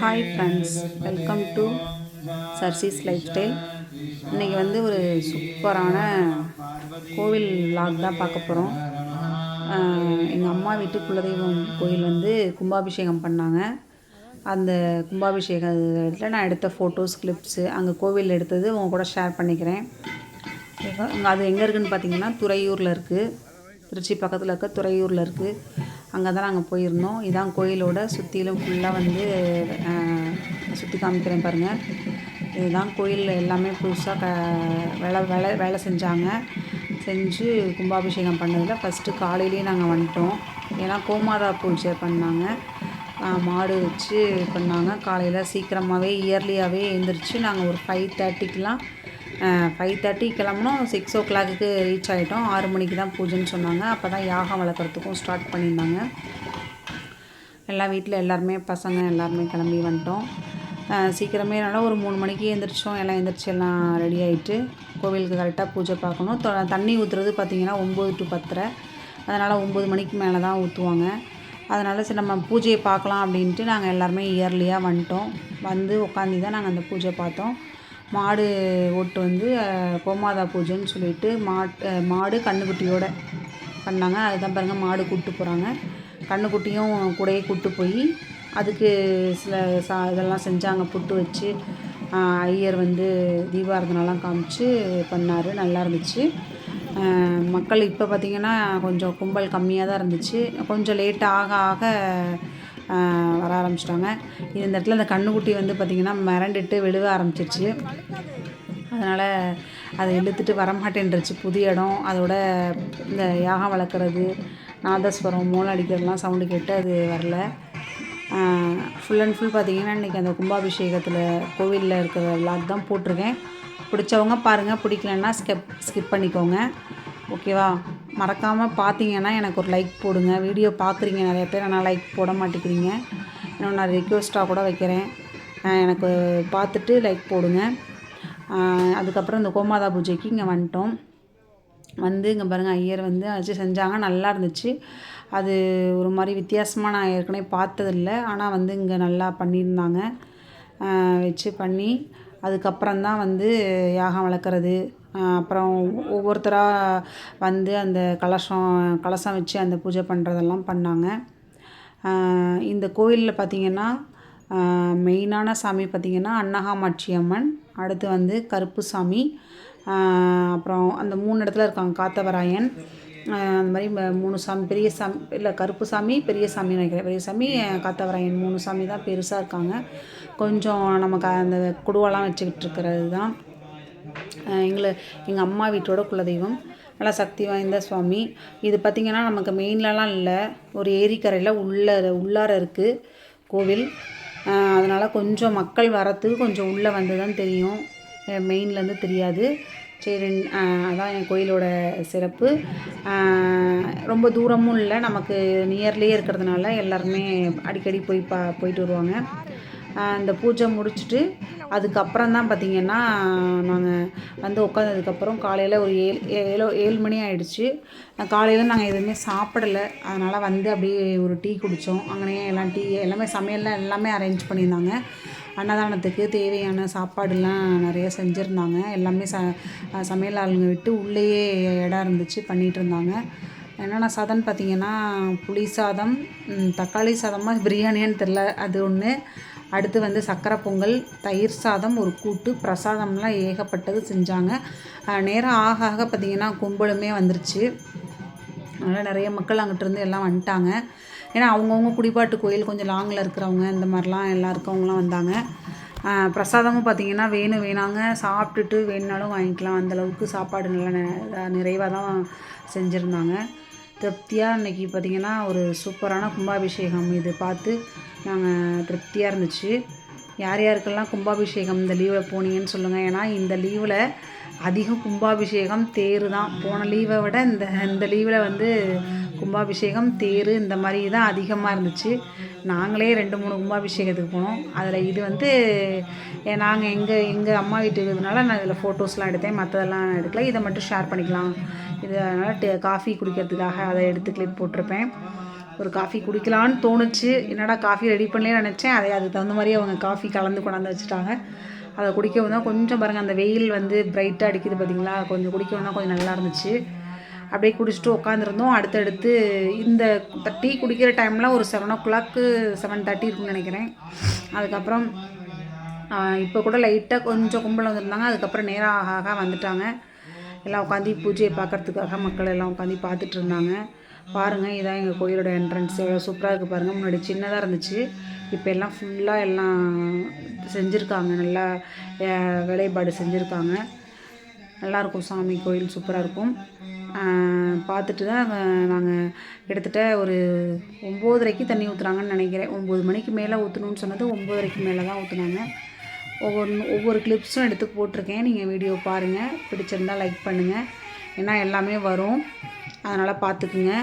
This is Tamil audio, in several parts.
ஹாய் ஃப்ரெண்ட்ஸ் வெல்கம் டு சர்சீஸ் லைஃப் ஸ்டைல் இன்றைக்கி வந்து ஒரு சூப்பரான கோவில் லாக் தான் பார்க்க போகிறோம் எங்கள் அம்மா வீட்டு குலதெய்வம் கோயில் வந்து கும்பாபிஷேகம் பண்ணாங்க. அந்த கும்பாபிஷேகத்தில் நான் எடுத்த ஃபோட்டோஸ் கிளிப்ஸு அங்கே கோவில் எடுத்தது உங்கள் கூட ஷேர் பண்ணிக்கிறேன். அது எங்கே இருக்குதுன்னு பார்த்தீங்கன்னா துறையூரில் இருக்குது திருச்சி பக்கத்தில் இருக்க துறையூரில் இருக்குது அங்கே தான் நாங்கள் போயிருந்தோம். இதான் கோயிலோட சுற்றிலும் ஃபுல்லாக வந்து சுற்றி காமிக்கிறேன் பாருங்கள் இதுதான் கோயிலில் எல்லாமே புதுசாக க வேலை வேலை வேலை செஞ்சாங்க. செஞ்சு கும்பாபிஷேகம் பண்ணதில் ஃபஸ்ட்டு காலையிலேயே நாங்கள் வந்துட்டோம். ஏன்னா கோமாதா பூஜை பண்ணாங்க. மாடு வச்சு பண்ணாங்க. காலையில் சீக்கிரமாகவே இயர்லியாகவே எழுந்திரிச்சு நாங்கள் ஒரு ஃபைவ் தேர்ட்டிக்கெலாம் ஃபைவ் தேர்ட்டி கிளம்புனோம். சிக்ஸ் ஓ கிளாக்கு ரீச் ஆகிட்டோம் ஆறு மணிக்கு தான் பூஜைன்னு சொன்னாங்க. அப்போ தான் யாகம் வளர்க்குறதுக்கும் ஸ்டார்ட் பண்ணியிருந்தாங்க. எல்லாம் வீட்டில் எல்லாருமே பசங்க எல்லாருமே கிளம்பி வந்துட்டோம். சீக்கிரமே நல்லா ஒரு மூணு மணிக்கு எழுந்திரிச்சோம் எல்லாம் எழுந்திரிச்சி எல்லாம் ரெடி ஆகிட்டு கோவிலுக்கு கரெக்டாக பூஜை பார்க்கணும். தண்ணி ஊற்றுறது பார்த்திங்கன்னா ஒம்பது டு பத்தரை. அதனால் ஒம்பது மணிக்கு மேலே தான் ஊற்றுவாங்க அதனால் சரி நம்ம பூஜையை பார்க்கலாம் அப்படின்ட்டு நாங்கள் எல்லாருமே இயர்லியாக வந்துட்டோம். வந்து உட்காந்து தான் நாங்கள் அந்த பூஜை பார்த்தோம். மாடு ஓட்டு வந்து கோமாதா பூஜைன்னு சொல்லிட்டு மாட் மாடு கண்ணுக்குட்டியோட பண்ணாங்க. அதுதான் பாருங்கள் மாடு கூப்பிட்டு போகிறாங்க கன்றுக்குட்டியும் கூடயே கூப்பிட்டு போய் அதுக்கு சில சா இதெல்லாம் செஞ்சாங்க. புட்டு வச்சு ஐயர் வந்து தீபாரதனெல்லாம் காமிச்சு பண்ணார். நல்லா இருந்துச்சு. மக்கள் இப்போ பார்த்திங்கன்னா கொஞ்சம் கும்பல் கம்மியாக தான் இருந்துச்சு. கொஞ்சம் லேட் ஆக ஆக வர ஆரம்பிச்சிட்டாங்க. இந்த இடத்துல அந்த கண்ணுக்குட்டி வந்து பார்த்திங்கன்னா மிரண்டுட்டு விழுக ஆரம்பிச்சிருச்சு. அதனால் அதை இழுத்துட்டு வரமாட்டேன்ருச்சு. புது இடம் அதோட இந்த யாகம் வளர்க்குறது நாதஸ்வரம் மூலம் அடிக்கிறதுலாம் சவுண்டு கேட்டு அது வரல. ஃபுல் அண்ட் ஃபுல் பார்த்தீங்கன்னா இன்றைக்கி அந்த கும்பாபிஷேகத்தில் கோவிலில் இருக்கிற விளாக் தான் போட்டிருக்கேன். பிடிச்சவங்க பாருங்கள் பிடிக்கலன்னா ஸ்கெப் ஸ்கிப் பண்ணிக்கோங்க. ஓகேவா மறக்காமல் பார்த்தீங்கன்னா எனக்கு ஒரு லைக் போடுங்க. வீடியோ பார்க்குறீங்க நிறைய பேர் ஆனால் லைக் போட மாட்டேங்கிறீங்க. இன்னும் நான் ரிக்வெஸ்ட்டாக கூட வைக்கிறேன். எனக்கு பார்த்துட்டு லைக் போடுங்க. அதுக்கப்புறம் இந்த கோமாதா பூஜைக்கு இங்கே வந்துட்டோம். வந்து இங்கே பாருங்கள் ஐயர் வந்து வச்சு செஞ்சாங்க. நல்லா இருந்துச்சு. அது ஒரு மாதிரி வித்தியாசமாக நான் ஏற்கனவே பார்த்ததில்ல. ஆனால் வந்து இங்கே நல்லா பண்ணியிருந்தாங்க. வச்சு பண்ணி அதுக்கப்புறம் தான் வந்து யாகம் வளர்க்குறது. அப்புறம் ஒவ்வொருத்தராக வந்து அந்த கலசம் கலசம் வச்சு அந்த பூஜை பண்ணுறதெல்லாம் பண்ணாங்க. இந்த கோயிலில் பார்த்திங்கன்னா மெயினான சாமி பார்த்திங்கன்னா அன்னகாமாட்சி அம்மன் அடுத்து வந்து கருப்பு சாமி அப்புறம் அந்த மூணு இடத்துல இருக்காங்க காத்தவராயன் அந்த மாதிரி மூணு சாமி பெரிய சாமி இல்லை கருப்பு சாமி பெரிய சாமி நினைக்கிறேன். பெரிய சாமி காத்தவராயன் மூணு சாமி தான் பெருசாக இருக்காங்க. கொஞ்சம் நமக்கு அந்த குடுவெல்லாம் வச்சுக்கிட்டு இருக்கிறது தான் எங்களை எங்கள் அம்மா வீட்டோட குலதெய்வம். நல்லா சக்தி வாய்ந்த சுவாமி. இது பார்த்திங்கன்னா நமக்கு மெயின்லலாம் இல்லை. ஒரு ஏரிக்கரையில் உள்ள உள்ளார இருக்குது கோவில். அதனால் கொஞ்சம் மக்கள் வரத்துக்கு கொஞ்சம் உள்ளே வந்து தான் தெரியும் மெயின்லேருந்து தெரியாது. சரி அதான் என் கோயிலோட சிறப்பு. ரொம்ப தூரமும் இல்லை. நமக்கு நியர்லேயே இருக்கிறதுனால எல்லாருமே அடிக்கடி போய் பா போயிட்டு வருவாங்க. இந்த பூஜை முடிச்சுட்டு அதுக்கப்புறம் தான் பார்த்திங்கன்னா நாங்கள் வந்து உட்காந்ததுக்கப்புறம் காலையில் ஒரு ஏழு ஏழு ஏழு மணி ஆகிடுச்சு காலையில் நாங்கள் எதுவுமே சாப்பிடலை. அதனால் வந்து அப்படியே ஒரு டீ குடித்தோம் அங்கேயே எல்லாம் டீ எல்லாமே சமையல்லாம் எல்லாமே அரேஞ்ச் பண்ணியிருந்தாங்க. அன்னதானத்துக்கு தேவையான சாப்பாடுலாம் நிறைய செஞ்சுருந்தாங்க. எல்லாமே ச சமையல் ஆளுங்க விட்டு உள்ளேயே இடம் இருந்துச்சு பண்ணிகிட்டு இருந்தாங்க. என்னென்ன சாதம்னு பார்த்தீங்கன்னா புளி சாதம் தக்காளி சாதமாக பிரியாணின்னு தெரில அது ஒன்று அடுத்து வந்து சக்கரை பொங்கல் தயிர் சாதம் ஒரு கூட்டு பிரசாதம்லாம் ஏகப்பட்டது செஞ்சாங்க. நேரம் ஆக ஆக பார்த்திங்கன்னா கும்பலுமே வந்துருச்சு. அதனால் நிறைய மக்கள் அங்கிட்டிருந்து எல்லாம் வந்துட்டாங்க. ஏன்னா அவங்கவுங்க குடிபாட்டு கோயில் கொஞ்சம் லாங்கில் இருக்கிறவங்க இந்த மாதிரிலாம் எல்லாம் இருக்கவங்களாம் வந்தாங்க. பிரசாதமும் பார்த்தீங்கன்னா வேணும் வேணாங்க. சாப்பிட்டுட்டு வேணுனாலும் வாங்கிக்கலாம். அந்தளவுக்கு சாப்பாடு நல்லா நிறைவாக தான் செஞ்சுருந்தாங்க. திருப்தியாக இன்றைக்கி பார்த்திங்கன்னா ஒரு சூப்பரான கும்பாபிஷேகம். இது பார்த்து நாங்கள் திருப்தியாக இருந்துச்சு. யார் யாருக்கெல்லாம் கும்பாபிஷேகம் இந்த லீவில் போனீங்கன்னு சொல்லுங்கள் ஏன்னா இந்த லீவில் அதிகம் கும்பாபிஷேகம் தேர் தான். போன லீவை விட இந்த இந்த லீவில் வந்து கும்பாபிஷேகம் தேர் இந்த மாதிரி தான் அதிகமாக இருந்துச்சு. நாங்களே ரெண்டு மூணு கும்பாபிஷேகத்துக்கு போனோம். அதில் இது வந்து நாங்கள் எங்கள் எங்கள் அம்மா வீட்டு இருக்கிறதுனால நான் இதில் ஃபோட்டோஸ்லாம் எடுத்தேன். மற்றதெல்லாம் எடுக்கல. இதை மட்டும் ஷேர் பண்ணிக்கலாம். இது அதனால் காஃபி குடிக்கிறதுக்காக அதை எடுத்து கிளிப் போட்டிருப்பேன். ஒரு காஃபி குடிக்கலான்னு தோணுச்சு. என்னடா காஃபி ரெடி பண்ணலே நினச்சேன். அதை அதுக்கு தகுந்த மாதிரி அவங்க காஃபி கலந்து கொண்டாந்து வச்சுட்டாங்க. அதை குடிக்கவும் தான் கொஞ்சம் பாருங்கள் அந்த வெயில் வந்து பிரைட்டாக அடிக்குது பார்த்தீங்களா கொஞ்சம் குடிக்கவும் தான் கொஞ்சம் நல்லா இருந்துச்சு. அப்படியே குடிச்சிட்டு உட்காந்துருந்தோம் அடுத்தடுத்து இந்த டீ குடிக்கிற டைமில் ஒரு seven o'clock seven thirty இருக்குன்னு நினைக்கிறேன். அதுக்கப்புறம் இப்போ கூட லைட்டாக கொஞ்சம் கும்பல் வந்திருந்தாங்க. அதுக்கப்புறம் நேரம் ஆக ஆக வந்துட்டாங்க. எல்லாம் உட்காந்து பூஜையை பார்க்கறதுக்காக மக்கள் எல்லாம் உட்காந்து பார்த்துட்டு இருந்தாங்க. பாருங்கள் இதான் எங்கள் கோயிலோட என்ட்ரன்ஸ் எவ்வளோ சூப்பராக இருக்குது பாருங்கள் முன்னாடி சின்னதாக இருந்துச்சு. இப்போ எல்லாம் ஃபுல்லாக எல்லாம் செஞ்சுருக்காங்க. நல்லா வேலைப்பாடு செஞ்சுருக்காங்க. நல்லாயிருக்கும் சாமி கோயில் சூப்பராக இருக்கும். பார்த்துட்டு தான் நாங்கள் கிட்டத்தட்ட ஒரு ஒம்போதரைக்கு தண்ணி ஊற்றுறாங்கன்னு நினைக்கிறேன். ஒம்பது மணிக்கு மேலே ஊற்றணும்னு சொன்னது ஒம்போதரைக்கு மேலே தான் ஊற்றுனாங்க ஒவ்வொரு ஒவ்வொரு கிளிப்ஸும் எடுத்து போட்டிருக்கேன். நீங்கள் வீடியோ பாருங்கள் பிடிச்சிருந்தா லைக் பண்ணுங்கள் ஏன்னா எல்லாமே வரும். அதனால் பார்த்துக்குங்க.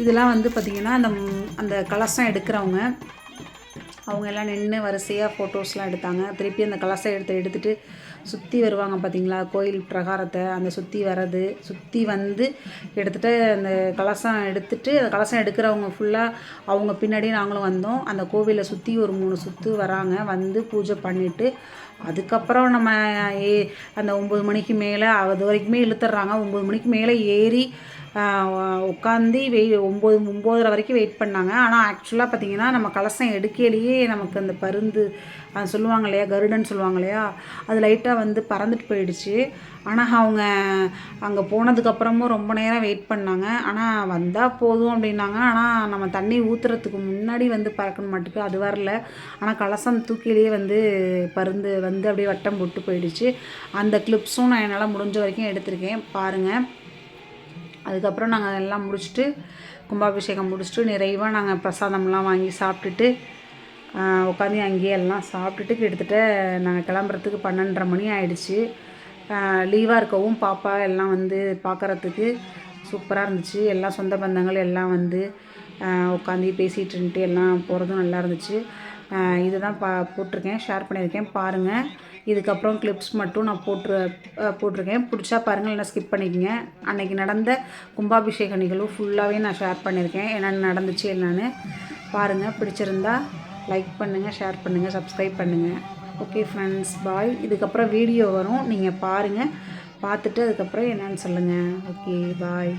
இதெல்லாம் வந்து பார்த்திங்கன்னா அந்த அந்த கலசம் எடுக்கிறவங்க அவங்க எல்லாம் நின்று வரிசையாக ஃபோட்டோஸ்லாம் எடுத்தாங்க. திருப்பி அந்த கலசம் எடுத்து எடுத்துகிட்டு சுற்றி வருவாங்க பார்த்தீங்களா கோயில் பிரகாரத்தை அந்த சுற்றி வர்றது சுற்றி வந்து எடுத்துகிட்டு அந்த கலசம் எடுத்துகிட்டு அந்த கலசம் எடுக்கிறவங்க ஃபுல்லாக அவங்க பின்னாடி நாங்களும் வந்தோம். அந்த கோவிலை சுற்றி ஒரு மூணு சுற்று வராங்க. வந்து பூஜை பண்ணிவிட்டு அதுக்கப்புறம் நம்ம ஏ அந்த ஒம்பது மணிக்கு மேலே அது வரைக்குமே இழுத்துட்றாங்க ஒம்பது மணிக்கு மேலே ஏறி உட்காந்து வெய் ஒம்பது ஒம்போதரை வரைக்கும் வெயிட் பண்ணாங்க. ஆனால் ஆக்சுவலாக பார்த்தீங்கன்னா நம்ம கலசம் எடுக்கையிலேயே நமக்கு அந்த பருந்து சொல்லுவாங்க இல்லையா கருடன் சொல்லுவாங்க இல்லையா அது லைட்டாக வந்து பறந்துட்டு போயிடுச்சு. ஆனால் அவங்க அங்கே போனதுக்கப்புறமும் ரொம்ப நேரம் வெயிட் பண்ணாங்க. ஆனால் வந்தால் போதும் அப்படின்னாங்க. ஆனால் நம்ம தண்ணி ஊற்றுறதுக்கு முன்னாடி வந்து பறக்கணும் மாட்டுக்கு அது வரல. ஆனால் கலசம் தூக்கிலேயே வந்து பருந்து வந்து அப்படியே வட்டம் போட்டு போயிடுச்சு. அந்த கிளிப்ஸும் நான் என்னால் முடிஞ்ச வரைக்கும் எடுத்திருக்கேன். பாருங்கள் அதுக்கப்புறம் நாங்கள் எல்லாம் முடிச்சுட்டு கும்பாபிஷேகம் முடிச்சுட்டு நிறைவாக நாங்கள் பிரசாதம்லாம் வாங்கி சாப்பிட்டுட்டு உட்காந்து அங்கேயே எல்லாம் சாப்பிட்டுட்டு கிட்டத்தட்ட நாங்கள் கிளம்புறதுக்கு பன்னெண்டரை மணி ஆயிடுச்சு. லீவாக இருக்கவும் பாப்பா எல்லாம் வந்து பார்க்குறதுக்கு சூப்பராக இருந்துச்சு. எல்லாம் சொந்த பந்தங்கள் எல்லாம் வந்து உட்காந்து பேசிகிட்டு இருந்துட்டு எல்லாம் போகிறதும் நல்லா இருந்துச்சு. இதுதான் பா போட்டிருக்கேன் ஷேர் பண்ணியிருக்கேன். பாருங்கள் இதுக்கப்புறம் கிளிப்ஸ் மட்டும் நான் போட்டு போட்டிருக்கேன். பிடிச்சா பாருங்கள் இல்லைனா ஸ்கிப் பண்ணிக்கோங்க. அன்னைக்கு நடந்த கும்பாபிஷேக நிகழ்வு ஃபுல்லாகவே நான் ஷேர் பண்ணியிருக்கேன். என்னென்ன நடந்துச்சு என்னென்னு பாருங்கள் பிடிச்சிருந்தா லைக் பண்ணுங்கள் ஷேர் பண்ணுங்கள் சப்ஸ்கிரைப் பண்ணுங்கள் ஓகே ஃப்ரெண்ட்ஸ் பாய் இதுக்கப்புறம் வீடியோ வரும். நீங்கள் பாருங்கள் பார்த்துட்டு அதுக்கப்புறம் என்னன்னு சொல்லுங்கள் okay bye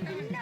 no.